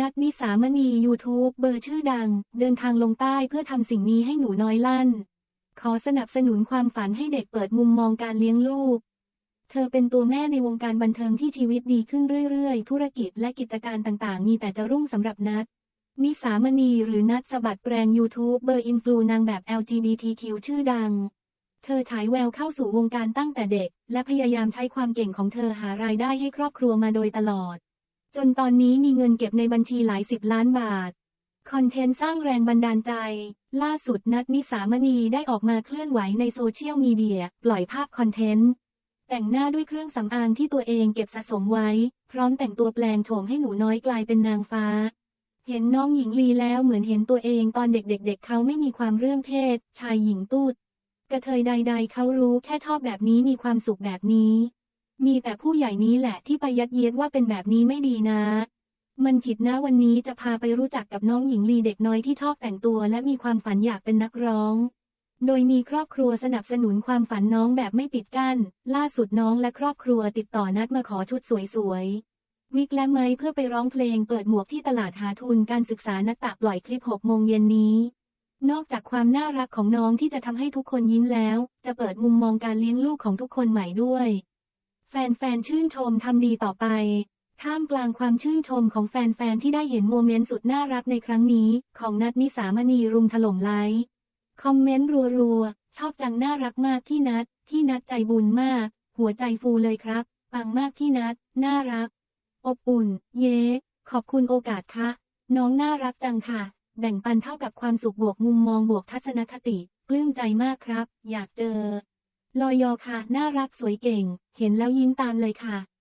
นัดนิสามณียูทูบเบอร์ชื่อดัง เดินทางลงใต้เพื่อทำสิ่งนี้ให้หนูน้อยลั่น ขอสนับสนุนความฝันให้เด็กเปิดมุมมองการเลี้ยงลูก เธอเป็นตัวแม่ในวงการบันเทิงที่ชีวิตดีขึ้นเรื่อยๆ ธุรกิจและกิจการต่างๆ มีแต่จะรุ่งสำหรับนัดนิสามณีหรือนัดสบัดแปลงยูทูบเบอร์อินฟลูนางแบบ LGBTQ ชื่อดัง เธอฉายแววเข้าสู่วงการตั้งแต่เด็ก และพยายามใช้ความเก่งของเธอหารายได้ให้ครอบครัวมาโดยตลอด จนตอนนี้มีเงินเก็บในบัญชีหลายสิบล้านบาท คอนเทนต์สร้างแรงบันดาลใจ ล่าสุดนัดนิสามณีได้ออกมาเคลื่อนไหวในโซเชียลมีเดีย ปล่อยภาพคอนเทนต์ แต่งหน้าด้วยเครื่องสำอางที่ตัวเองเก็บสะสมไว้ พร้อมแต่งตัวแปลงโฉมให้หนูน้อยกลายเป็นนางฟ้า เห็นน้องหญิงลีแล้วเหมือนเห็นตัวเองตอนเด็กๆเเขาไม่มีความเรื่องเพศชายหญิงตูดกระเทยใด ๆ เขารู้แค่ชอบแบบนี้มีความสุขแบบนี้ มีแต่ผู้ใหญ่นี้แหละที่ไปยัดเยียดว่าเป็นแบบนี้ไม่ดีนะ มันผิดนะวันนี้จะพาไปรู้จักกับน้องหญิงลีเด็กน้อยที่ชอบแต่งตัว และมีความฝันอยากเป็นนักร้อง โดยมีครอบครัวสนับสนุนความฝันน้องแบบไม่ปิดกั้น ล่าสุดน้องและครอบครัวติดต่อนัดมาขอชุดสวยๆ วิกและไม้เพื่อไปร้องเพลงเปิดหมวกที่ตลาดหาทุนการศึกษานักตะปล่อยคลิป6โมงเย็นนี้นอกจากความน่ารักของน้องที่จะทำให้ทุกคนยิ้มแล้ว จะเปิดมุมมองการเลี้ยงลูกของทุกคนใหม่ด้วย แฟนๆ ชื่นชมทำดีต่อไป ท่ามกลางความชื่นชมของแฟนๆ ที่ได้เห็นโมเมนต์สุดน่ารักในครั้งนี้ ของนัดนิสามณีรุมถล่มไลค์คอมเมนต์รัวๆ ชอบจังน่ารักมากที่นัดที่นัดใจบุญมาก หัวใจฟูเลยครับปังมากที่นัดน่ารัก อบอุ่น เย้ ขอบคุณโอกาสค่ะ น้องน่ารักจังค่ะ แบ่งปันเท่ากับความสุขบวกมุมมองบวกทัศนคติปลื้มใจมากครับ อยากเจอ ลอยอค่ะ น่ารักสวยเก่ง เห็นแล้วยิ้มตามเลยค่ะ